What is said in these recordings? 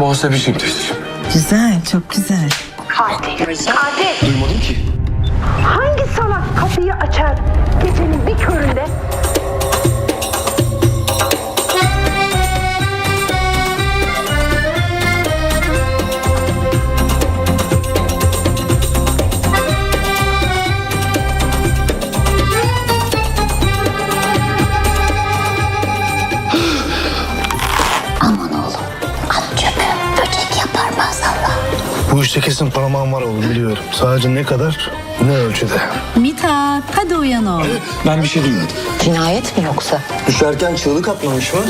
Muhasebeciyim teyzeciğim. Güzel, çok güzel. Katil. Katil. Duymadım ki. Hangi salak kapıyı açar gecenin bir köründe? Bu işte kesin parmağım var oğlum biliyorum. Sadece ne kadar, ne ölçüde. Mithat, hadi uyan oğlum. Ben bir şey duymadım. Cinayet mi yoksa? Düşerken çığlık atmamış mı?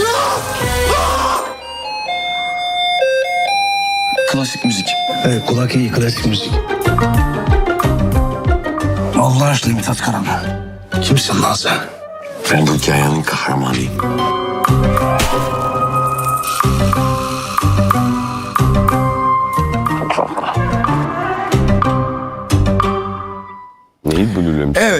Klasik müzik. Evet kulak iyi, klasik müzik. Allah aşkına Mithat Karan. Kimsin lan sen? Ben bu hikayenin kahramanıyım.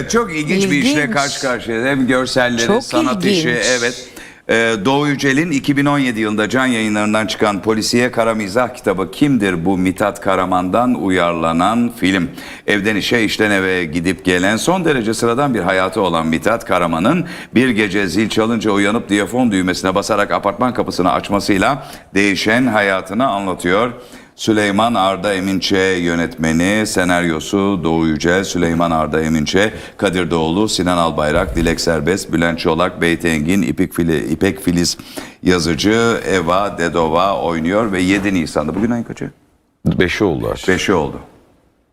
Evet çok ilginç, bir işle İlginç. karşı karşıyayız. Hem görselleri, Çok sanat ilginç. işi evet. Ee, Doğu Yücel'in 2017 yılında can yayınlarından çıkan Polisiye Kara Mizah kitabı Kimdir bu Mithat Karaman'dan uyarlanan film. Evden işe işten eve gidip gelen son derece sıradan bir hayatı olan Mithat Karaman'ın bir gece zil çalınca uyanıp diyafon düğmesine basarak apartman kapısını açmasıyla değişen hayatını anlatıyor. Süleyman Arda Eminçe yönetmeni, senaryosu Doğu Yücel, Süleyman Arda Eminçe, Kadir Doğulu, Sinan Albayrak, Dilek Serbest, Bülent Çolak, Beyt Engin, İpek, Fili, İpek Filiz yazıcı, Eva Dedova oynuyor ve 7 Nisan'da. Bugün ayın kaçı? Beşi oldu artık. 5'i oldu.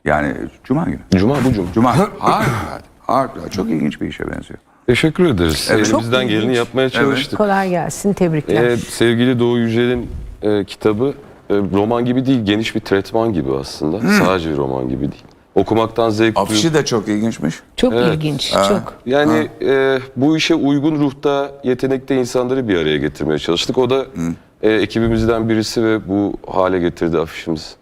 Yani Cuma günü. Cuma bu cuma. Cuma. Harikulade. Harikulade. Çok ilginç bir işe benziyor. Teşekkür ederiz. Evet. Elimizden geleni yapmaya çalıştık. Kolay gelsin, tebrikler. Ee, sevgili Doğu Yücel'in e, kitabı roman gibi değil, geniş bir tretman gibi aslında. Sadece bir roman gibi değil. Okumaktan zevk duyup- Afişi de çok ilginçmiş. çok evet. ilginç, çok. Yani e, bu işe uygun ruhta, yetenekte insanları bir araya getirmeye çalıştık. O da e, ekibimizden birisi ve bu hale getirdi afişimiz.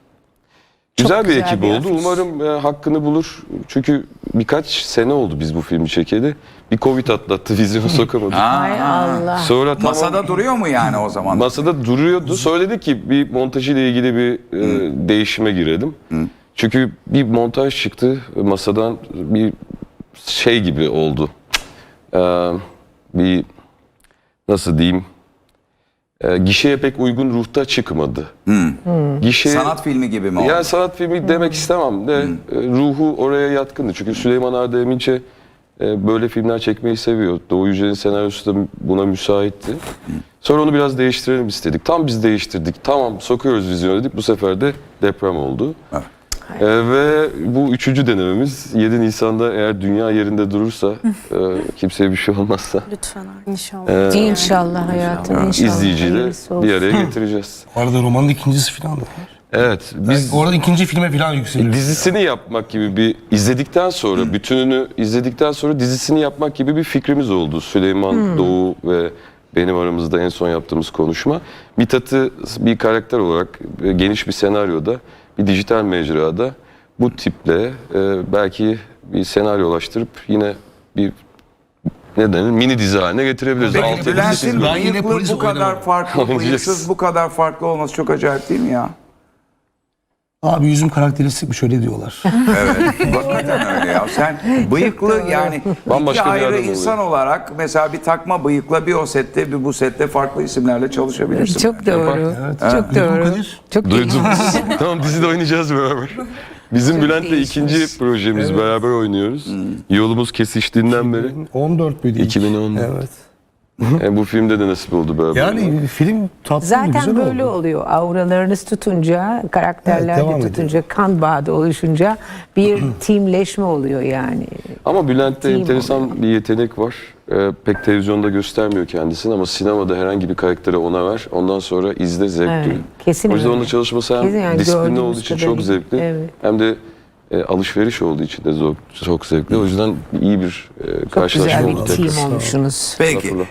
Güzel bir güzel ekip bir oldu. afiş. Umarım e, hakkını bulur. Çünkü birkaç sene oldu biz bu filmi çekeli. Bir Covid atlattı, vizyona sokamadık. Ay Allah. Sonra tamam, Masada duruyor mu yani o zaman? masada duruyordu. Söyledi ki bir montajıyla ilgili bir e, değişime girelim. Çünkü bir montaj çıktı masadan bir şey gibi oldu. Ee, bir nasıl diyeyim? Ee, gişeye pek uygun ruhta çıkmadı. Gişeye, Sanat filmi gibi mi oldu? yani sanat filmi demek istemem de e, ruhu oraya yatkındı. Çünkü Süleyman Arda Eminçe e, böyle filmler çekmeyi seviyor. Doğu Yücel'in senaryosu da buna müsaitti. Sonra onu biraz değiştirelim istedik. Tam biz değiştirdik. Tamam sokuyoruz vizyona dedik. Bu sefer de deprem oldu. Evet. E, ve bu üçüncü denememiz 7 Nisan'da eğer dünya yerinde durursa, e, kimseye bir şey olmazsa İnşallah. İnşallah hayatım, inşallah. izleyiciyle Hayırlısı olsun. bir araya getireceğiz. Bu arada romanın ikincisi falan da var. Evet, biz Orada ikinci filme falan yükseliyor. dizisini yapmak gibi bir izledikten sonra bütününü izledikten sonra dizisini yapmak gibi bir fikrimiz oldu. Süleyman Doğu ve benim aramızda en son yaptığımız konuşma. Mithat'ı bir karakter olarak e, geniş bir senaryoda, bir dijital mecrada bu tiple e, belki bir senaryolaştırıp yine bir ne denir mini dizi haline getirebiliriz. Peki Bülent'in bu kadar farklı, Oynayacağız. bıyıksız bu kadar farklı olması çok acayip değil mi ya? Abi yüzüm karakteristik mi şöyle diyorlar. Evet, hakikaten öyle ya. Sen bıyıklı yani iki Bambaşka bir ayrı adam oluyor. insan olarak mesela bir takma bıyıkla bir o sette bir bu sette farklı isimlerle çalışabilirsin. Çok doğru. Çok Duydun mu doğru. Kadir? Çok Duydum. tamam dizide oynayacağız beraber. Bizim Bülent'le ikinci projemiz beraber oynuyoruz. Yolumuz kesiştiğinden beri. 14 müydü? 2014. Evet. E, bu filmde de nasip oldu beraber. Yani film tatlı güzel Zaten böyle oldu. oluyor. Auralarınız tutunca, karakterler Evet, devam de tutunca, kan bağı da oluşunca bir timleşme oluyor yani. Ama Bülent'te mi enteresan bir yetenek var. E, pek televizyonda göstermiyor kendisini ama sinemada herhangi bir karaktere ona ver. Ondan sonra izle zevk Evet, duy. kesin O yüzden öyle. onunla çalışması hem Kesin yani disiplinli gördüğümüz olduğu için çok kadarıyla. zevkli. Evet. Hem de e, alışveriş olduğu için de zor, çok zevkli. O yüzden iyi bir e, Çok karşılaşma güzel oldu. bir tekrar. team olmuşsunuz. Peki. Estağfurullah.